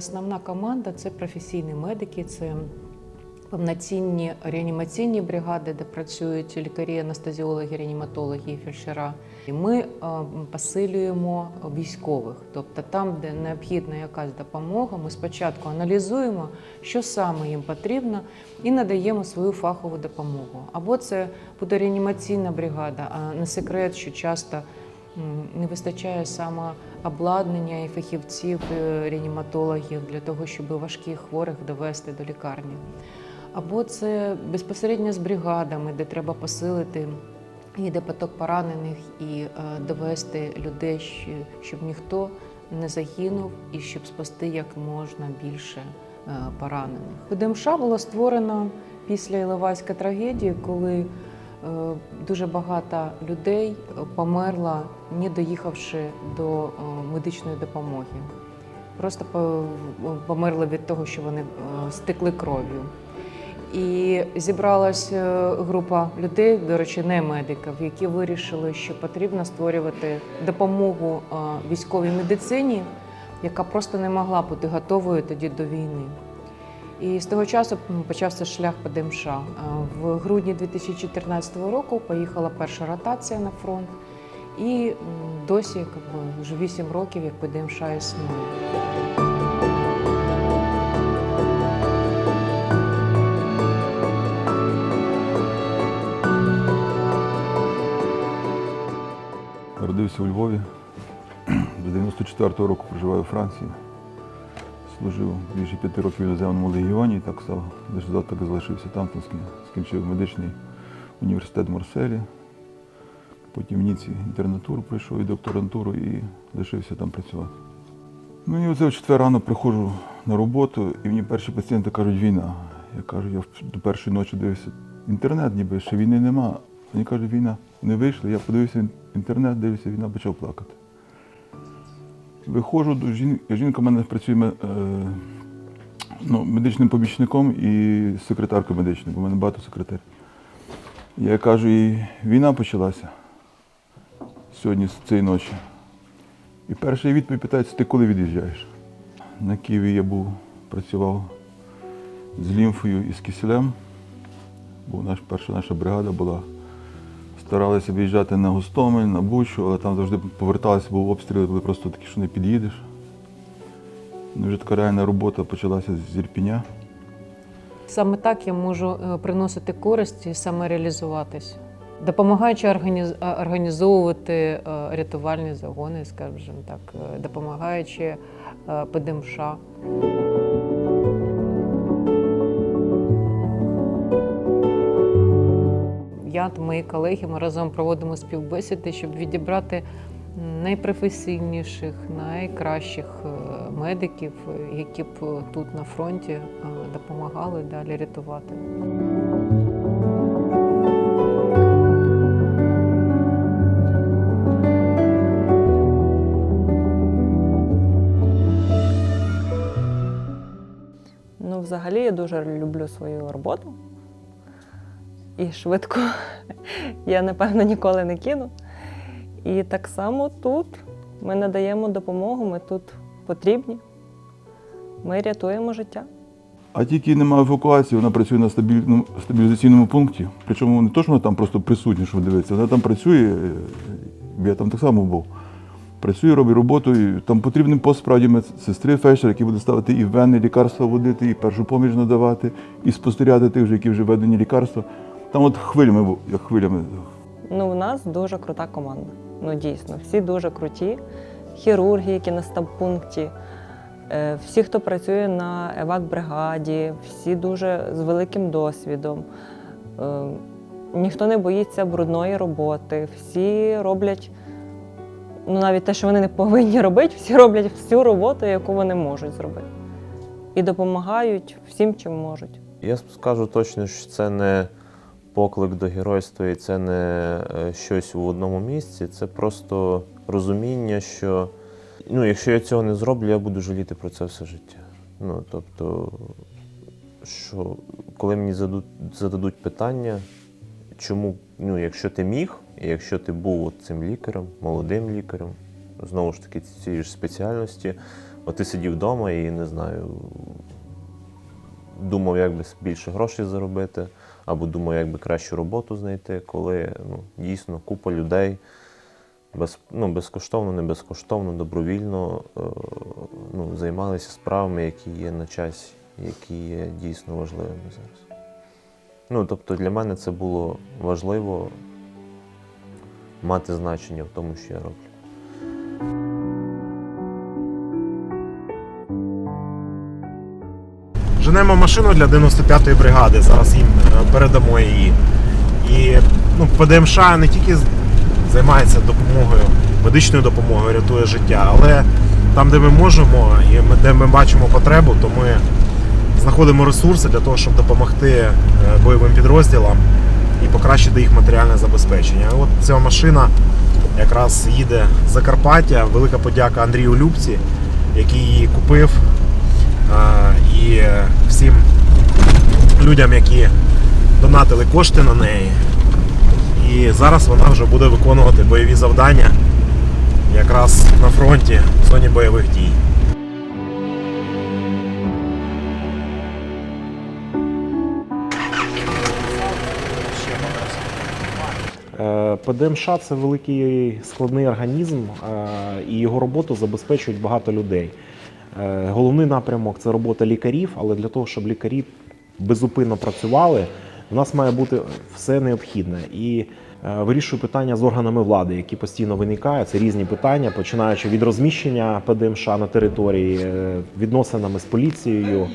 Основна команда це професійні медики, це повноцінні реанімаційні бригади, де працюють лікарі, анестезіологи, реаніматологи і фельдшера. І ми е, посилюємо військових, тобто там, де необхідна якась допомога, ми спочатку аналізуємо, що саме їм потрібно, і надаємо свою фахову допомогу. Або це буде реанімаційна бригада, а не секрет, що часто не вистачає саме обладнання і фахівців, е, реаніматологів для того, щоб важких хворих довести до лікарні. Або це безпосередньо з бригадами, де треба посилити йде поток поранених і е, довести людей, щоб ніхто не загинув і щоб спасти як можна більше е, поранених. ПДМШ було створено після Іловайської трагедії, коли дуже багато людей померло, не доїхавши до е, медичної допомоги. Просто померли від того, що вони е, стекли кров'ю. І зібралася е, група людей, до речі, не медиків, які вирішили, що потрібно створювати допомогу е, військовій медицині, яка просто не могла бути готовою тоді до війни. І з того часу почався шлях ПДМШ. Е, В грудні 2014 року поїхала перша ротація на фронт, і досі як вже 8 років, як ПДМШ існує. Народився у Львові. До 94-го року проживаю у Франції. Служив більше п'яти років в іноземному легіоні, так став, так і залишився там, там скінчив медичний університет в Марселі. Потім в Ніці інтернатуру пройшов і докторантуру і лишився там працювати. Ну і оце в четвер рано приходжу на роботу, і мені перші пацієнти кажуть, війна. Я кажу, я до першої ночі дивився інтернет, ніби ще війни нема. Вони кажуть, війна не вийшла. Я подивився інтернет, дивився, війна почав плакати. Виходжу жінка в мене працює е, ну, медичним помічником і секретаркою медичною, бо в мене багато секретарів. Я кажу, їй, війна почалася сьогодні з цієї ночі. І перша відповідь питається, ти коли від'їжджаєш? На Києві я був, працював з лімфою і з киселем, бо наш, перша наша бригада була. Старалися виїжджати на Гостомель, на Бучу, але там завжди поверталися, був обстріли, були просто такі, що не під'їдеш. Ну, вже така реальна робота почалася з Ірпіня. Саме так я можу е, приносити користь і самореалізуватись, допомагаючи організовувати е, рятувальні загони, скажімо так, е, допомагаючи е, ПДМШ. Я та мої колеги ми разом проводимо співбесіди, щоб відібрати найпрофесійніших, найкращих е, медиків, е, які б е, тут на фронті допомагали далі рятувати. Ну, взагалі, я дуже люблю свою роботу. І швидко я, напевно, ніколи не кину. І так само тут ми надаємо допомогу, ми тут потрібні. Ми рятуємо життя. А тільки немає евакуації, вона працює на стабільному стабілізаційному пункті. Причому не то, що вона там просто присутня, що дивиться, вона там працює, е, я там так само був. Працює, робить роботу, і там потрібний пост справді медсестри, фельдшер, який буде ставити і вени, лікарства водити, і першу поміч надавати, і спостерігати тих, які вже введені лікарства. Там от хвилями, хвилями. Ну, у нас дуже крута команда. Ну, дійсно, всі дуже круті. Хірурги, які на стаб-пункті, е, всі, хто працює на евак-бригаді, всі дуже з великим досвідом. Е, Ніхто не боїться брудної роботи, всі роблять, ну навіть те, що вони не повинні робити, всі роблять всю роботу, яку вони можуть зробити. І допомагають всім, чим можуть. Я скажу точно, що це не поклик до геройства і це не е, щось в одному місці. Це просто розуміння, що ну, якщо я цього не зроблю, я буду жаліти про це все життя. Ну, тобто, що коли мені зададуть, питання, чому, ну, якщо ти міг, і якщо ти був цим лікарем, молодим лікарем, знову ж таки цієї ж спеціальності, От ти сидів вдома і не знаю, думав, як би більше грошей заробити, або думав, як би кращу роботу знайти, коли ну, дійсно купа людей без, ну, безкоштовно, не безкоштовно, добровільно е, ну, займалися справами, які є на часі, які є дійсно важливими зараз. Ну, тобто для мене це було важливо мати значення в тому, що я роблю. Женемо машину для 95-ї бригади, зараз їм е, передамо її. І ну, ПДМШ не тільки займається допомогою, медичною допомогою, рятує життя, але там, де ми можемо і де ми бачимо потребу, то ми знаходимо ресурси для того, щоб допомогти е, бойовим підрозділам і покращити їх матеріальне забезпечення. От ця машина якраз їде з Закарпаття. Велика подяка Андрію Любці, який її купив. І всім людям, які донатили кошти на неї. І зараз вона вже буде виконувати бойові завдання якраз на фронті в зоні бойових дій. Е, ПДМШ це великий складний організм, е, і його роботу забезпечують багато людей. Е, Головний напрямок це робота лікарів, але для того, щоб лікарі безупинно працювали, у нас має бути все необхідне. І е, вирішую питання з органами влади, які постійно виникають. Це різні питання, починаючи від розміщення ПДМШ на території, е, відносинами з поліцією.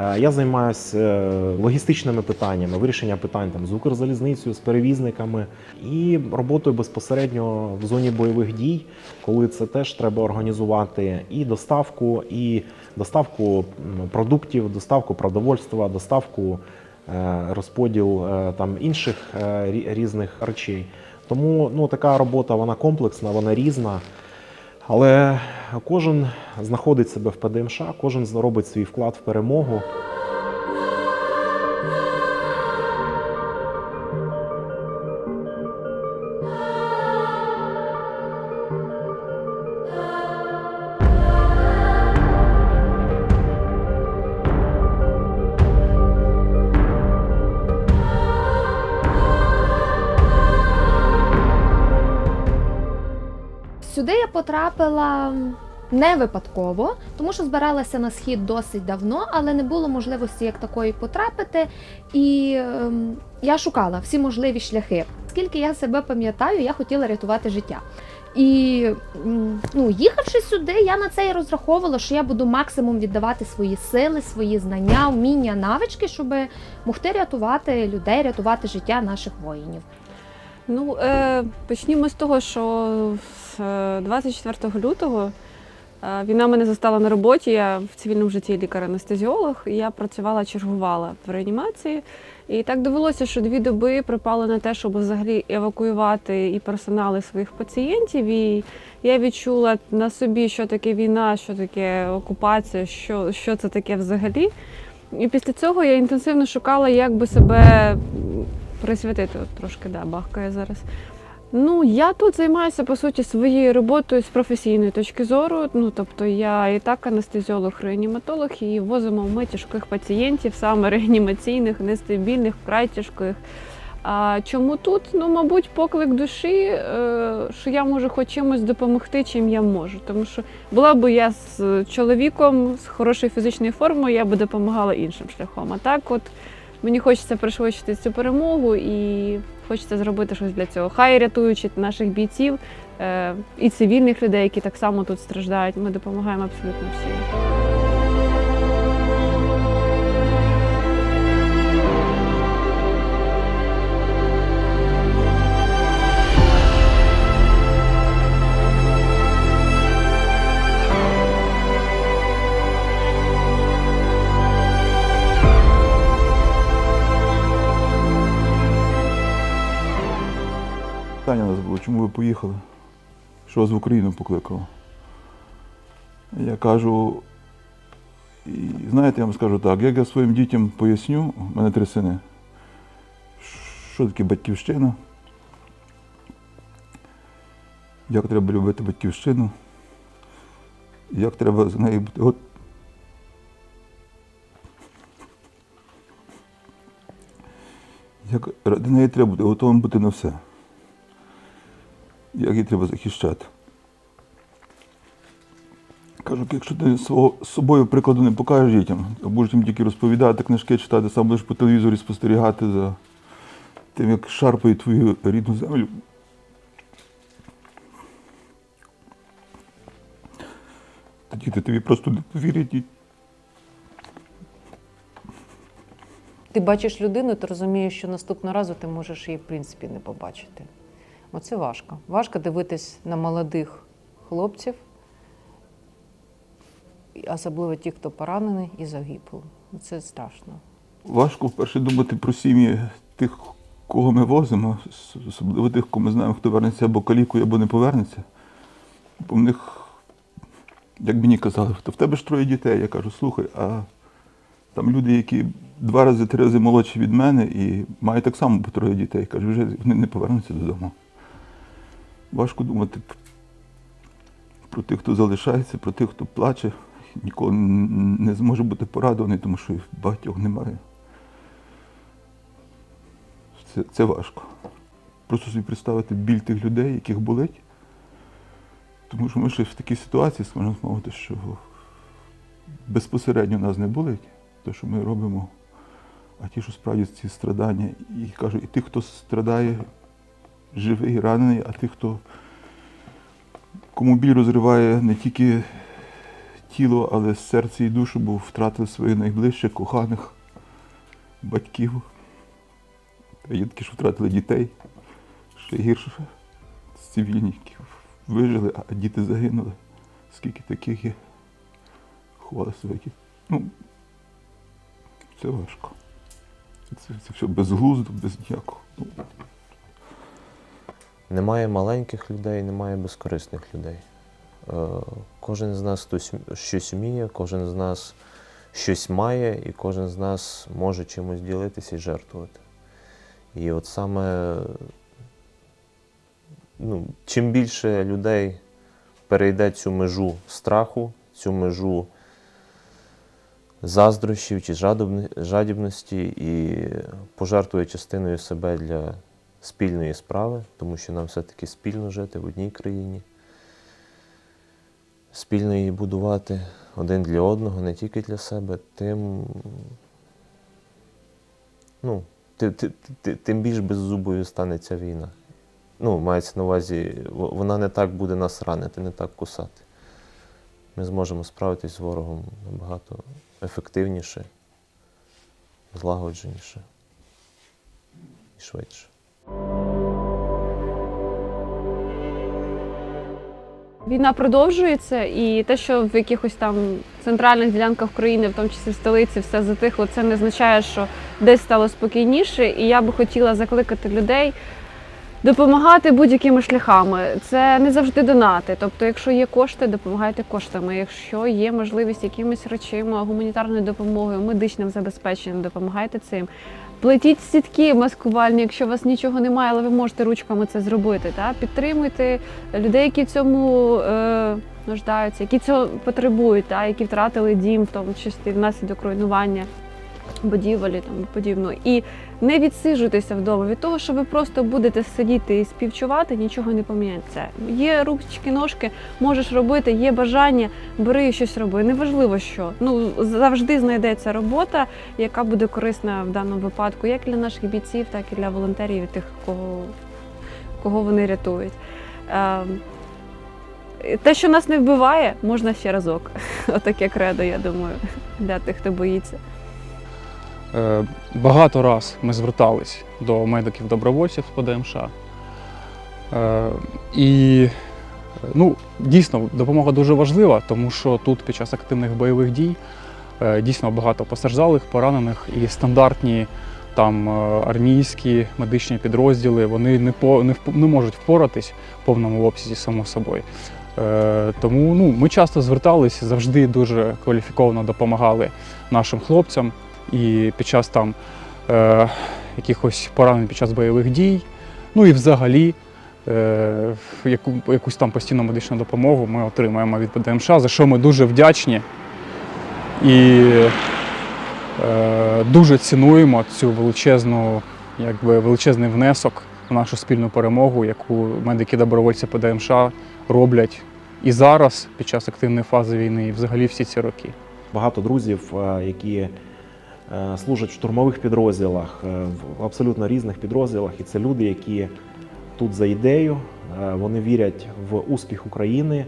Е, Я займаюся логістичними питаннями, вирішення питань там з Укрзалізницею, з перевізниками і роботою безпосередньо в зоні бойових дій, коли це теж треба організувати і доставку, і доставку продуктів, доставку продовольства, доставку е, розподіл е, там інших е, різних речей. Тому ну, така робота вона комплексна, вона різна. Але кожен знаходить себе в ПДМШ, кожен робить свій вклад в перемогу. Сюди я потрапила не випадково, тому що збиралася на схід досить давно, але не було можливості як такої потрапити. І ем, я шукала всі можливі шляхи. Скільки я себе пам'ятаю, я хотіла рятувати життя. І ну, їхавши сюди, я на це і розраховувала, що я буду максимум віддавати свої сили, свої знання, вміння, навички, щоб могти рятувати людей, рятувати життя наших воїнів. Ну, е, почнімо з того, що е, 24 лютого е, війна мене застала на роботі. Я в цивільному житті лікар-анестезіолог, і я працювала, чергувала в реанімації. І так довелося, що дві доби припали на те, щоб взагалі евакуювати і персонали своїх пацієнтів. І я відчула на собі, що таке війна, що таке окупація, що, що це таке взагалі. І після цього я інтенсивно шукала, як би себе присвятити. От трошки да, бахкає зараз. Ну, я тут займаюся по суті своєю роботою з професійної точки зору. Ну, тобто я і так анестезіолог, реаніматолог, і возимо ми тяжких пацієнтів, саме реанімаційних, нестабільних, вкрай тяжких. А чому тут? Ну, мабуть, поклик душі, е, що я можу хоч чимось допомогти, чим я можу. Тому що була б я з чоловіком з хорошою фізичною формою, я би допомагала іншим шляхом. А так, от мені хочеться пришвидшити цю перемогу і хочеться зробити щось для цього. Хай рятуючи наших бійців е, і цивільних людей, які так само тут страждають. Ми допомагаємо абсолютно всім. Питання у нас було, чому ви поїхали? Що вас в Україну покликало? Я кажу, і знаєте, я вам скажу так, як я своїм дітям поясню, в мене три сини, що таке батьківщина, як треба любити батьківщину, як треба за нею бути. От як ради неї треба бути готовим бути на все. Як її треба захищати. Кажу, якщо ти свого з собою прикладу не покажеш дітям, то будеш їм тільки розповідати, книжки читати, сам будеш по телевізорі спостерігати за тим, як шарпають твою рідну землю. Тоді діти тобі просто не повірять Ти бачиш людину, ти розумієш, що наступного разу ти можеш її в принципі не побачити. Оце важко. Важко дивитись на молодих хлопців, особливо ті, хто поранений і загиблий. Це страшно. Важко вперше думати про сім'ї тих, кого ми возимо, особливо тих, кого ми знаємо, хто вернеться або калікою, або не повернеться. Бо в них, як мені казали, то в тебе ж троє дітей. Я кажу, слухай, а там люди, які два рази, три рази молодші від мене і мають так само по троє дітей. Кажу, вже вони не повернуться додому. Важко думати про тих, хто залишається, про тих, хто плаче, ніколи не зможе бути порадований, тому що багатьох немає. Це, це важко. Просто собі представити біль тих людей, яких болить. Тому що ми ще в такій ситуації, можна мовити, що безпосередньо нас не болить, те, що ми робимо, а ті, що справді ці страдання. І кажу, і тих, хто страдає, живий і ранений, а тих, хто кому біль розриває не тільки тіло, але серце і душу, бо втратили своїх найближчих, коханих, батьків. Та є що втратили дітей. Ще гірше з цивільні, які вижили, а діти загинули. Скільки таких є. Ховали дітей. Ну, це важко. Це, це все безглуздо, без ніякого. Ну, Немає маленьких людей, немає безкорисних людей. Е, Кожен з нас щось вміє, кожен з нас щось має, і кожен з нас може чимось ділитися і жертвувати. І от саме ну, чим більше людей перейде цю межу страху, цю межу заздрощів чи жадібності і пожертвує частиною себе для спільної справи, тому що нам все-таки спільно жити в одній країні, спільно її будувати один для одного, не тільки для себе, тим, ну, ти, ти, ти, тим більш беззубою стане ця війна. Ну, мається на увазі, вона не так буде нас ранити, не так кусати. Ми зможемо справитись з ворогом набагато ефективніше, злагодженіше і швидше. Війна продовжується, і те, що в якихось там центральних ділянках країни, в тому числі в столиці, все затихло, це не означає, що десь стало спокійніше. І я би хотіла закликати людей допомагати будь-якими шляхами. Це не завжди донати. Тобто, якщо є кошти, допомагайте коштами. Якщо є можливість якимись речима, гуманітарною допомогою, медичним забезпеченням, допомагайте цим. Плетіть сітки маскувальні, якщо у вас нічого немає, але ви можете ручками це зробити. Та? Підтримуйте людей, які цьому е, нуждаються, які цього потребують, та? які втратили дім, в тому числі внаслідок руйнування будівель і тому подібного. І не відсиджуйтеся вдома від того, що ви просто будете сидіти і співчувати, нічого не поміняється. Є ручки, ножки, можеш робити, є бажання, бери і щось роби. Неважливо що. Ну завжди знайдеться робота, яка буде корисна в даному випадку, як для наших бійців, так і для волонтерів, тих, кого, кого вони рятують. Ем, Те, що нас не вбиває, можна ще разок. Отаке кредо, я думаю, для тих, хто боїться. Е, Багато раз ми звертались до медиків-добровольців з ПДМШ. Е, І ну, дійсно допомога дуже важлива, тому що тут під час активних бойових дій е, дійсно багато постраждалих, поранених і стандартні там армійські медичні підрозділи вони не, по, не, не можуть впоратись в повному обсязі само собою. Е, Тому ну, ми часто звертались, завжди дуже кваліфіковано допомагали нашим хлопцям і під час там е, якихось поранень під час бойових дій. Ну і взагалі е, яку, якусь там постійну медичну допомогу ми отримаємо від ПДМШ, за що ми дуже вдячні і е, дуже цінуємо цю величезну, якби, величезний внесок в нашу спільну перемогу, яку медики-добровольці ПДМШ роблять і зараз, під час активної фази війни, і взагалі всі ці роки. Багато друзів, е, які служать в штурмових підрозділах, е, в абсолютно різних підрозділах, і це люди, які тут за ідею, е, вони вірять в успіх України.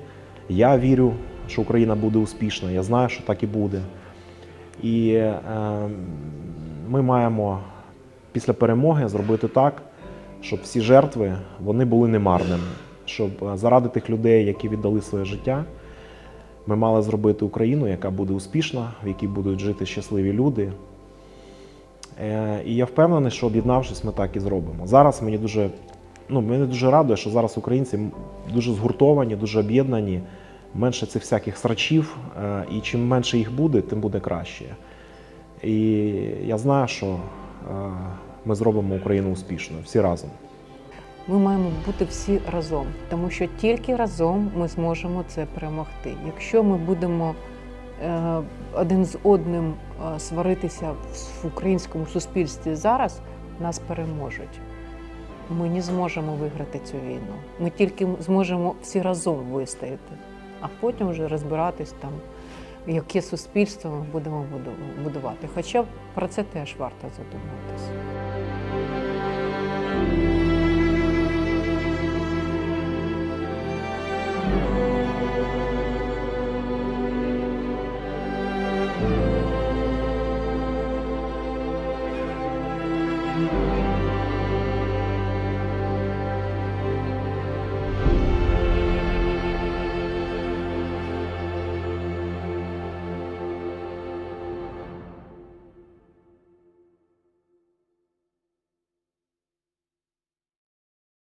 Я вірю, що Україна буде успішна. Я знаю, що так і буде. І е, ми маємо після перемоги зробити так, щоб всі жертви вони були немарними, щоб е, заради тих людей, які віддали своє життя. Ми мали зробити Україну, яка буде успішна, в якій будуть жити щасливі люди. Е, І я впевнений, що об'єднавшись, ми так і зробимо. Зараз мені дуже, ну, мене дуже радує, що зараз українці дуже згуртовані, дуже об'єднані, менше цих всяких срачів, е, і чим менше їх буде, тим буде краще. І я знаю, що е, ми зробимо Україну успішною всі разом. Ми маємо бути всі разом, тому що тільки разом ми зможемо це перемогти. Якщо ми будемо е, один з одним е, сваритися в українському суспільстві зараз, нас переможуть. Ми не зможемо виграти цю війну. Ми тільки зможемо всі разом вистояти, а потім вже розбиратись там, яке суспільство ми будемо будувати. Хоча про це теж варто задуматися.